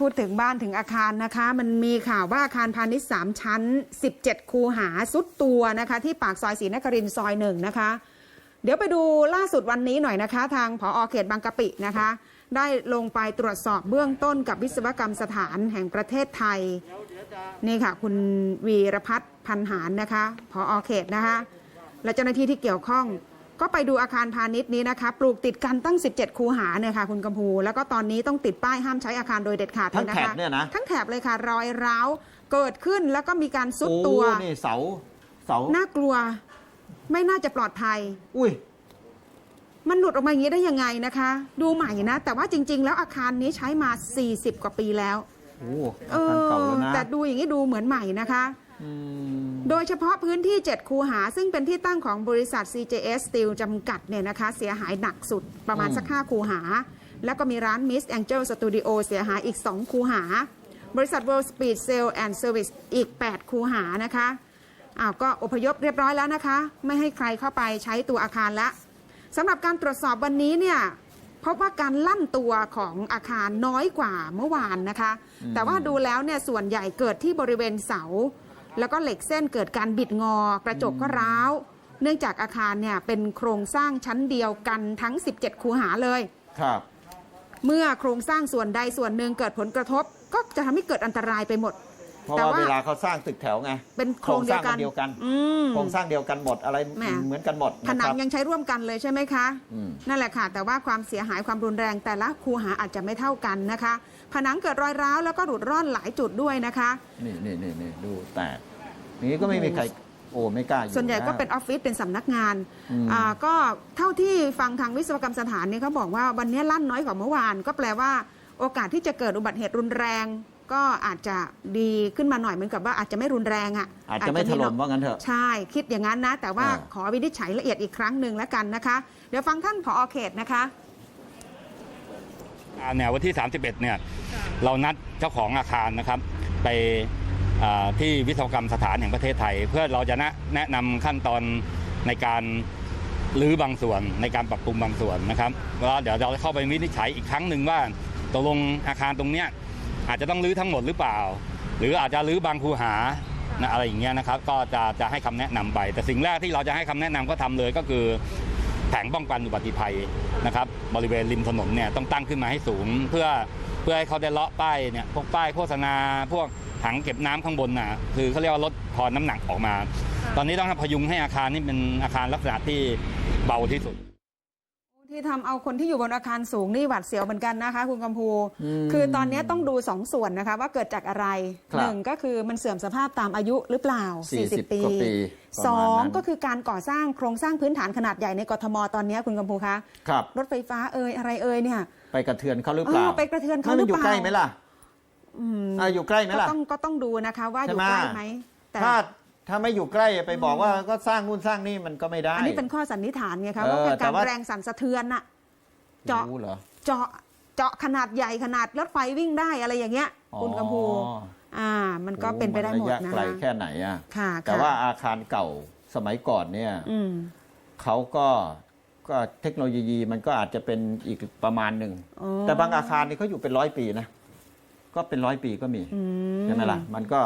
พูดถึงบ้านถึงอาคารนะคะ มันมีข่าวว่าอาคารพาณิชย์ 3 ชั้น 17 คูหาสุดตัวนะคะ ที่ปากซอยศรีนครินทร์ซอยหนึ่งนะคะ เดี๋ยวไปดูล่าสุดวันนี้หน่อยนะคะ ทางผอเขตบางกะปินะคะ ได้ลงไปตรวจสอบเบื้องต้นกับวิศวกรรมสถานแห่งประเทศไทย นี่ค่ะ คุณวีรพัฒน์พันหารนะคะผอเขตนะคะ และเจ้าหน้าที่ที่เกี่ยวข้อง ก็ไปดูอาคารพาณิชย์นี้นะคะ ปลูกติดกันตั้ง 17 คูหาเนี่ยค่ะคุณกำพู แล้วก็ตอนนี้ต้องติดป้ายห้ามใช้อาคารโดยเด็ดขาดเลทั้งยนะแถบคะเนี่ยนะทั้งแถบเลยค่ะรอยร้าวเกิดขึ้นแล้วก็มีการซุดตัวโอ้นี่เสาเสาน่ากลัว ไม่น่าจะปลอดภัย อุ้ยมันหลุดออกมาอย่างนี้ได้ยังไงนะคะ ดูใหม่นะ แต่ว่าจริง ๆ แล้วอาคารนี้ใช้มา 40 กว่าปีแล้วโอ้เออาคารเก่าอแล้วนะแต่ดูอย่างนี้ดูเหมือนใหม่นะคะอืม โดยเฉพาะพื้นที่ 7 คูหา ซึ่งเป็นที่ตั้งของบริษัท CJS Steel จำกัดเนี่ยนะคะ เสียหายหนักสุดประมาณสัก 5 คูหา แล้วก็มีร้าน Miss Angel Studio เสียหายอีก 2 คูหา บริษัท World Speed Sale and Service อีก 8 คูหานะคะอ้าวก็อพยพเรียบร้อยแล้วนะคะ ไม่ให้ใครเข้าไปใช้ตัวอาคารละสำหรับการตรวจสอบวันนี้เนี่ยพบว่าการลั่นตัวของอาคารน้อยกว่าเมื่อวานนะคะ แต่ว่าดูแล้วเนี่ยส่วนใหญ่เกิดที่บริเวณเสา แล้วก็เหล็กเส้นเกิดการบิดงอกระจกก็ร้าว เนื่องจากอาคารเนี่ยเป็นโครงสร้างชั้นเดียวกันทั้ง 17 คูหาเลย ครับ เมื่อโครงสร้างส่วนใดส่วนหนึ่งเกิดผลกระทบ ก็จะทำให้เกิดอันตรายไปหมด เพราะแต่ว่าว่า เวลาเขาสร้างตึกแถวไงเป็นโครงเดียวกันโครงสร้างอันเดียวกันอืม โครงสร้างเดียวกันหมดอะไรแหมเหมือนกันหมดผนัะงครับยังใช้ร่วมกันเลยใช่ไหมคะ อืม นั่นแหละค่ะ แต่ว่าความเสียหายความรุนแรงแต่ละคูหาอาจจะไม่เท่ากันนะคะ ผนังเกิดรอยร้าวแล้วก็หลุดร่อนหลายจุดด้วยนะคะ นี่นี่นี่นี่ดูแตกอย่างนี้ก็ไม่มีใครโอ้ไม่กล้าอยู่ส่วนใหญ่ก็ะเป็นออฟฟิศเป็นสำนักงานอืม อ่าก็เท่าที่ฟังทางวิศวกรรมสถานเนี่ยเขาบอกว่าวันนี้ลั่นน้อยกว่าเมื่อวาน ก็แปลว่าโอกาสที่จะเกิดอุบัติเหตุรุนแรง ก็อาจจะดีขึ้นมาหน่อยเหมือนกับว่าอาจจะไม่รุนแรงอะอาจจะไม่ถล่มว่างั้นเถอะใช่คิดอย่างนั้นนะ แต่ว่าอ่าขอวินิจฉัยละเอียดอีกครั้งหนึ่งแล้วกันนะคะ เดี๋ยวฟังท่านผอเขตนะคะอ่าเนี่ยวันที่ 31เนี่ยเรานัดเจ้าของอาคารนะครับ ไปอ่าที่วิศวกรรมสถานแห่งประเทศไทย เพื่อเราจะแนะแนะนำขั้นตอนในการรื้อบางส่วนในการปรับปรุงบางส่วนนะครับแล้วเดี๋ยวเราจะเข้าไปวินิจฉัยอีกครั้งหนึ่งว่าตกลงอาคารตรงเนี้ย อาจจะต้องรื้อทั้งหมดหรือเปล่า หรืออาจจะรื้อบางคูหานะอะไรอย่างเงี้ยนะครับ ก็จะจะให้คำแนะนำไป แต่สิ่งแรกที่เราจะให้คำแนะนำก็ทำเลยก็คือแผงป้องกันอุบัติภัยนะครับ บริเวณริมถนนเนี่ยต้องตั้งขึ้นมาให้สูง เพื่อเพื่อให้เขาได้เลาะป้ายเนี่ยพวกป้ายโฆษณา พวกถังเก็บน้ำข้างบนน่ะคือเขาเรียกว่าลดทอนน้ำหนักออกมา ตอนนี้ต้องพยุงให้อาคารนี่เป็นอาคารลักษณะที่เบาที่สุด ที่ทำเอาคนที่อยู่บนอาคารสูงนี่หวาดเสียวเหมือนกันนะคะ คุณกำพู อืมคือตอนนี้ต้องดูสองส่วนนะคะ ว่าเกิดจากอะไรครับหนึ่งก็คือมันเสื่อมสภาพตามอายุหรือเปล่า40ปีกว่าปีประมาณนั้นสองก็คือการก่อสร้างโครงสร้างพื้นฐานขนาดใหญ่ในกทมตอนนี้คุณกำพูคะครับ รถไฟฟ้าเอ่ยอะไรเอ่ยเนี่ย ไปกระเทือนเขาหรือเปล่าเออไปกระเทือนเขาไม่หรืมันออเปล่ายู่ใกล้ไหมล่ะอืมอะอยู่ใกล้ไหมก็ล่ะ ต้องก็ต้องดูนะคะ ว่าอยู่ใช่ไหม ใกล้ไหมแต่ ถ้า ถ้าไม่อยู่ใกล้ไปบอกว่าก็สร้างนู่นสร้างนี่มันก็ไม่ได้ อันนี้เป็นข้อสันนิษฐานไงคะเออว่าเป็นแต่การว่าแรงสั่นสะเทือนอะเจาะรู้เหรอเจาะเจาะขนาดใหญ่ขนาดรถไฟวิ่งได้อะไรอย่างเงี้ย คุณกำพูอ๋ออ่า มันก็เป็นไปได้หมดระยะนะไกลคะแค่ไหนอะค่ะแต่ค่ะว่าอาคารเก่าสมัยก่อนเนี่ยอืมเขาก็ก็เทคโนโลยีมันก็อาจจะเป็นอีกประมาณหนึ่งอ๋อแต่บางอาคารนี่เขาอยู่เป็นร้อยปีนะ ก็เป็นร้อยปีก็มีอืมใช่ไหมล่ะ มันก็